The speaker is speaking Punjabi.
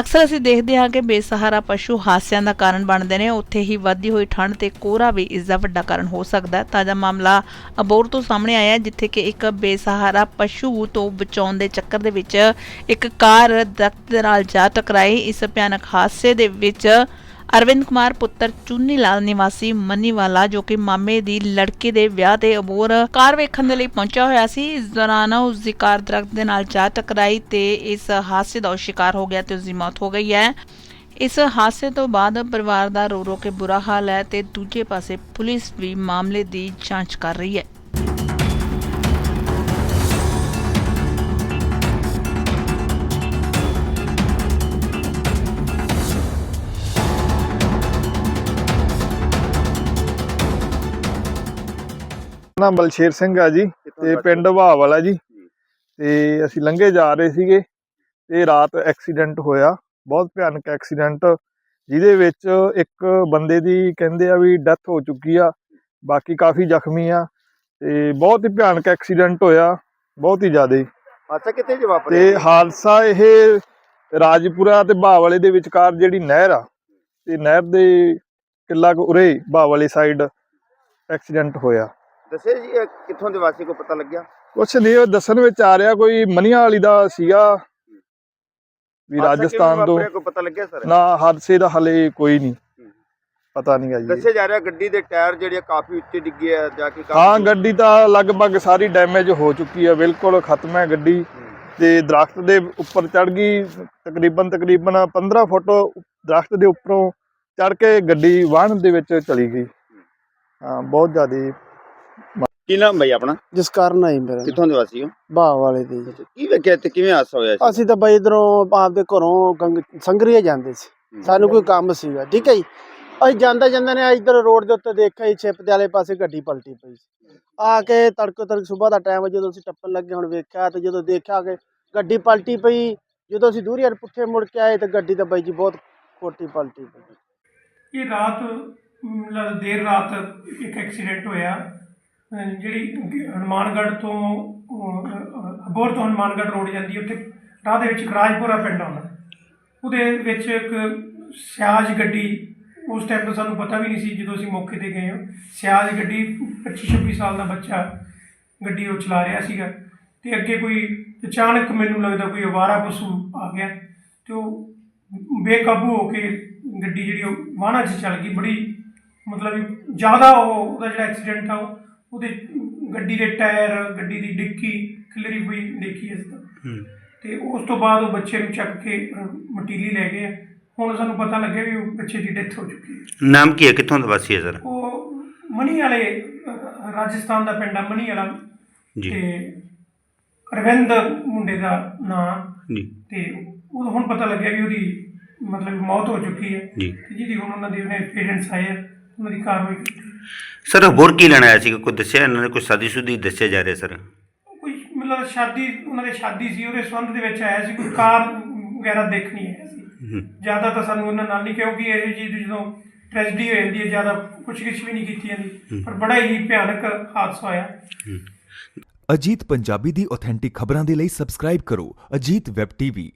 ਅਕਸਰ ਅਸੀਂ ਦੇਖਦੇ ਹਾਂ ਕਿ ਬੇਸਹਾਰਾ ਪਸ਼ੂ ਹਾਸਿਆਂ ਦਾ ਕਾਰਨ ਬਣਦੇ ਨੇ। ਉੱਥੇ ਹੀ ਵੱਧਦੀ ਹੋਈ ਠੰਡ ਤੇ ਕੋਹਰਾ ਵੀ ਇਸ ਦਾ ਵੱਡਾ ਕਾਰਨ ਹੋ ਸਕਦਾ ਹੈ। ਤਾਜ਼ਾ ਮਾਮਲਾ ਅਬੋਰ ਤੋਂ ਸਾਹਮਣੇ ਆਇਆ ਹੈ, ਜਿੱਥੇ ਕਿ ਇੱਕ ਬੇਸਹਾਰਾ ਪਸ਼ੂ ਤੋਂ ਬਚਾਉਣ ਦੇ ਚੱਕਰ ਦੇ ਵਿੱਚ ਇੱਕ ਕਾਰ ਦਰਖਤ ਦੇ ਨਾਲ ਜਾ ਟਕਰਾਈ। ਇਸ ਭਿਆਨਕ ਹਾਦਸੇ ਦੇ ਵਿੱਚ ਅਰਵਿੰਦ ਕੁਮਾਰ ਪੁੱਤਰ ਚੁੰਨੀ ਲਾਲ ਨਿਵਾਸੀ ਮੰਨੀਵਾਲਾ, ਜੋ ਕਿ ਮਾਮੇ ਦੀ ਲੜਕੀ ਦੇ ਵਿਆਹ ਤੇ ਅਬੋਰ ਕਾਰ ਵੇਖਣ ਦੇ ਲਈ ਪਹੁੰਚਿਆ ਹੋਇਆ ਸੀ, ਇਸ ਦੌਰਾਨ ਉਸ ਦੀ ਕਾਰ ਦਰਖਤ ਦੇ ਨਾਲ ਜਾ ਟਕਰਾਈ ਤੇ ਇਸ ਹਾਦਸੇ ਦਾ ਸ਼ਿਕਾਰ ਹੋ ਗਿਆ ਤੇ ਉਸ ਦੀ ਮੌਤ ਹੋ ਗਈ ਹੈ। ਇਸ ਹਾਦਸੇ ਤੋਂ ਬਾਅਦ ਪਰਿਵਾਰ ਦਾ ਰੋ ਰੋ ਕੇ ਬੁਰਾ ਹਾਲ ਹੈ ਤੇ ਦੂਜੇ ਪਾਸੇ ਪੁਲਿਸ ਵੀ ਮਾਮਲੇ ਦੀ ਜਾਂਚ ਕਰ ਰਹੀ ਹੈ। ਨਾਮ ਬਲਸ਼ੇਰ ਸਿੰਘ ਆ ਜੀ ਤੇ ਪਿੰਡ ਵਾਹ ਵਾਲਾ ਜੀ। ਤੇ ਅਸੀਂ ਲੰਘੇ ਜਾ ਰਹੇ ਸੀਗੇ ਤੇ ਰਾਤ ਐਕਸੀਡੈਂਟ ਹੋਇਆ ਬਹੁਤ ਭਿਆਨਕ ਐਕਸੀਡੈਂਟ ਜਿਹਦੇ ਵਿੱਚ ਇੱਕ ਬੰਦੇ ਦੀ ਕਹਿੰਦੇ ਆ ਵੀ ਡੈਥ ਹੋ ਚੁੱਕੀ ਆ ਬਾਕੀ ਕਾਫੀ ਜ਼ਖਮੀ ਆ ਤੇ ਬਹੁਤ ਹੀ ਭਿਆਨਕ ਐਕਸੀਡੈਂਟ ਹੋਇਆ ਬਹੁਤ ਹੀ ਜ਼ਿਆਦਾ। ਅੱਛਾ ਕਿੱਥੇ ਜੀ ਵਾਪਰਿਆ? ਤੇ ਹਾਦਸਾ ਇਹ ਰਾਜਪੁਰਾ ਤੇ ਬਾਵਲੇ ਦੇ ਵਿਚਕਾਰ ਜਿਹੜੀ ਨਹਿਰ ਆ ਤੇ ਨਹਿਰ ਦੇ ਕਿੱਲਾ ਕੁ ਉਰੇ ਬਾਵਲੇ ਸਾਈਡ ਐਕਸੀਡੈਂਟ ਹੋਇਆ। ਦੱਸਿਆ ਜੀ ਇਹ ਕਿੱਥੋਂ ਦੇ ਵਾਸੀ ਕੋ ਪਤਾ ਲੱਗਿਆ? ਕੁਛ ਨਹੀਂ ਉਹ ਦੱਸਣ ਵਿੱਚ ਆ ਰਿਹਾ ਕੋਈ ਮਨੀਆਂ ਵਾਲੀ ਦਾ ਸੀਗਾ। ਵੀ ਰਾਜਸਥਾਨ ਤੋਂ। ਕੋਈ ਪਤਾ ਲੱਗਿਆ ਸਰ ਨਾ? ਹਾਦਸੇ ਦਾ ਹਲੇ ਕੋਈ ਨਹੀਂ। ਪਤਾ ਨਹੀਂ ਆ ਜੀ। ਦੱਸਿਆ ਜਾ ਰਿਹਾ ਗੱਡੀ ਦੇ ਟਾਇਰ ਜਿਹੜੇ ਆ ਕਾਫੀ ਉੱਤੇ ਡਿੱਗੇ ਆ ਜਾ ਕੇ ਹਾਂ ਗੱਡੀ ਤਾਂ ਲਗਭਗ ਸਾਰੀ ਡੈਮੇਜ ਹੋ ਚੁੱਕੀ ਹੈ ਬਿਲਕੁਲ ਖਤਮ ਹੈ ਗੱਡੀ। ਤੇ ਦਰਖਤ ਦੇ ਉੱਪਰ ਚੜ ਗਈ ਤਕਰੀਬਨ ਤਕਰੀਬਨ 15 ਫੁੱਟ ਦਰਖਤ ਦੇ ਉੱਪਰੋਂ ਚੜ ਕੇ ਗੱਡੀ ਵਾਹਨ ਦੇ ਵਿੱਚ ਚਲੀ ਗਈ। ਹਾਂ ਬਹੁਤ ਜ਼ਿਆਦਾ ਕੀ ਨਾਮ ਬਈ ਆਪਣਾ? ਜਿਸ ਕਾਰਨ ਆਈ ਮੇਰਾ। ਕਿੱਥੋਂ ਦੇ ਵਾਸੀ ਹੋ? ਬਾਹ ਵਾਲੇ ਦੀ। ਕੀ ਵੇਖਿਆ ਤੇ ਕਿਵੇਂ ਹਾਦਸਾ ਹੋਇਆ ਸੀ? ਅਸੀਂ ਤਾਂ ਬਈ ਇਧਰੋਂ ਆਪਦੇ ਘਰੋਂ ਗੰਗ ਸੰਗਰੀਏ ਜਾਂਦੇ ਸੀ। ਸਾਨੂੰ ਕੋਈ ਕੰਮ ਸੀਗਾ ਠੀਕ ਹੈ ਜੀ? ਅਸੀਂ ਜਾਂਦੇ ਜਾਂਦੇ ਨੇ ਇਧਰ ਰੋਡ ਦੇ ਉੱਤੇ ਦੇਖਿਆ ਛਿਪ ਦੇ ਵਾਲੇ ਪਾਸੇ ਗੱਡੀ ਪਲਟੀ ਪਈ ਸੀ। ਆ ਕੇ ਤੜਕੋ ਤੜਕ ਸਵੇਰ ਦਾ ਟਾਈਮ ਜਦੋਂ ਅਸੀਂ ਟੱਪਣ ਲੱਗੇ ਹੁਣ ਵੇਖਿਆ ਤੇ ਜਦੋਂ ਦੇਖਿਆ ਕਿ ਗੱਡੀ ਪਲਟੀ ਪਈ ਜਦੋਂ ਅਸੀਂ ਦੂਰੀ ਹਰ ਪੁੱਠੇ ਮੁੜ ਕੇ ਆਏ ਤੇ ਗੱਡੀ ਤਾਂ ਬਾਈ ਜੀ ਬਹੁਤ ਖੋਟੀ ਪਲਟੀ ਪਈ। ਇਹ ਰਾਤ ਦੇਰ ਰਾਤ ਇੱਕ ਐਕਸੀਡੈਂਟ ਹੋਇਆ। ਜਿਹੜੀ ਹਨੂਮਾਨਗੜ੍ਹ ਤੋਂ ਅਬੋਰ ਤੋਂ ਹਨੂਮਾਨਗੜ੍ਹ ਰੋਡ ਜਾਂਦੀ ਹੈ, ਉੱਥੇ ਰਾਹ ਦੇ ਵਿੱਚ ਖਰਾਜਪੁਰਾ ਪਿੰਡ ਆਉਂਦਾ ਉਹਦੇ ਵਿੱਚ ਇੱਕ ਸਿਆਜ ਗੱਡੀ ਉਸ ਟਾਈਮ ਤਾਂ ਸਾਨੂੰ ਪਤਾ ਵੀ ਨਹੀਂ ਸੀ ਜਦੋਂ ਅਸੀਂ ਮੌਕੇ ਤੇ ਗਏ ਹਾਂ। ਸਿਆਜ ਗੱਡੀ 25 26 ਸਾਲ ਦਾ ਬੱਚਾ ਗੱਡੀ ਉਹ ਚਲਾ ਰਿਹਾ ਸੀਗਾ। ਤੇ ਅੱਗੇ ਕੋਈ ਅਚਾਨਕ ਮੈਨੂੰ ਲੱਗਦਾ ਕੋਈ ਅਵਾਰਾ ਪਸ਼ੂ ਆ ਗਿਆ ਤੇ ਉਹ ਬੇਕਾਬੂ ਹੋ ਕੇ ਗੱਡੀ ਜਿਹੜੀ ਉਹ ਵਾਹਨਾਂ 'ਚ ਚੱਲ ਗਈ। ਬੜੀ ਮਤਲਬ ਜ਼ਿਆਦਾ ਉਹ ਉਹਦਾ ਜਿਹੜਾ ਐਕਸੀਡੈਂਟ ਆ ਉਹ ਉਹਦੇ ਗੱਡੀ ਦੇ ਟਾਇਰ ਗੱਡੀ ਦੀ ਡਿੱਕੀ ਖਿਲਰੀ ਹੋਈ ਦੇਖੀ ਇਸ ਦਾ ਤੇ ਉਸ ਤੋਂ ਬਾਅਦ ਉਹ ਬੱਚੇ ਨੂੰ ਚੱਕ ਕੇ ਮਟੀਲੀ ਲੈ ਗਏ ਆ। ਹੁਣ ਸਾਨੂੰ ਪਤਾ ਲੱਗਿਆ ਵੀ ਉਹ ਬੱਚੇ ਦੀ ਡੈਥ ਹੋ ਚੁੱਕੀ ਹੈ। ਨਾਮ ਕੀ ਹੈ? ਕਿੱਥੋਂ ਦਾ ਵਾਸੀ ਹੈ ਸਰ? ਉਹ ਮਨੀ ਵਾਲੇ ਅਹ, ਰਾਜਸਥਾਨ ਦਾ ਪਿੰਡ ਆ ਮਨੀ ਵਾਲਾ ਜੀ। ਤੇ ਅਰਵਿੰਦ ਮੁੰਡੇ ਦਾ ਨਾਂ। ਜੀ। ਤੇ ਉਹ ਹੁਣ ਪਤਾ ਲੱਗਿਆ ਵੀ ਉਹਦੀ ਮਤਲਬ ਮੌਤ ਹੋ ਚੁੱਕੀ ਹੈ। ਜੀ। ਤੇ ਜਿਹਦੀ ਹੁਣ ਉਹਨਾਂ ਦੇ ਉਹਨੇ ਪੇਰੈਂਟਸ ਆਏ ਆ ਉਹਨਾਂ ਦੀ ਕਾਰਵਾਈ ਕੀਤੀ। ਸਰ ਹੋਰ ਕੀ ਲੈਣ ਆਇਆ ਸੀ? ਕੋਈ ਦੱਸਿਆ? ਇਹਨਾਂ ਨੇ ਕੋਈ ਸਾਦੀ ਸੁਦੀ ਦੱਸਿਆ ਜਾ ਰਿਹਾ ਸਰ? ਕੋਈ ਮਤਲਬ ਸ਼ਾਦੀ ਉਹਨਾਂ ਦੇ ਸ਼ਾਦੀ ਸੀ ਉਹਦੇ ਸੰਬੰਧ ਦੇ ਵਿੱਚ ਆਇਆ ਸੀ ਕੋਈ ਕਾਰ ਵਗੈਰਾ ਦੇਖਣੀ ਆਇਆ ਸੀ। ਹੂੰ। ਜ਼ਿਆਦਾ ਤਾਂ ਸਾਨੂੰ ਉਹਨਾਂ ਨਾਲ ਨਹੀਂ ਕਿਉਂਕਿ ਇਹ ਚੀਜ਼ ਜਦੋਂ ਟ੍ਰੈਜਡੀ ਹੋ ਜਾਂਦੀ ਹੈ ਜ਼ਿਆਦਾ ਪੁੱਛਗਿੱਛ ਵੀ ਨਹੀਂ ਕੀਤੀ ਜਾਂਦੀ। ਪਰ ਬੜਾ ਹੀ ਭਿਆਨਕ ਹਾਦਸਾ ਹੋਇਆ। ਅਜੀਤ ਪੰਜਾਬੀ ਦੀ ਆਥੈਂਟਿਕ ਖਬਰਾਂ ਦੇ ਲਈ ਸਬਸਕ੍ਰਾਈਬ ਕਰੋ ਅਜੀਤ ਵੈਬ ਟੀਵੀ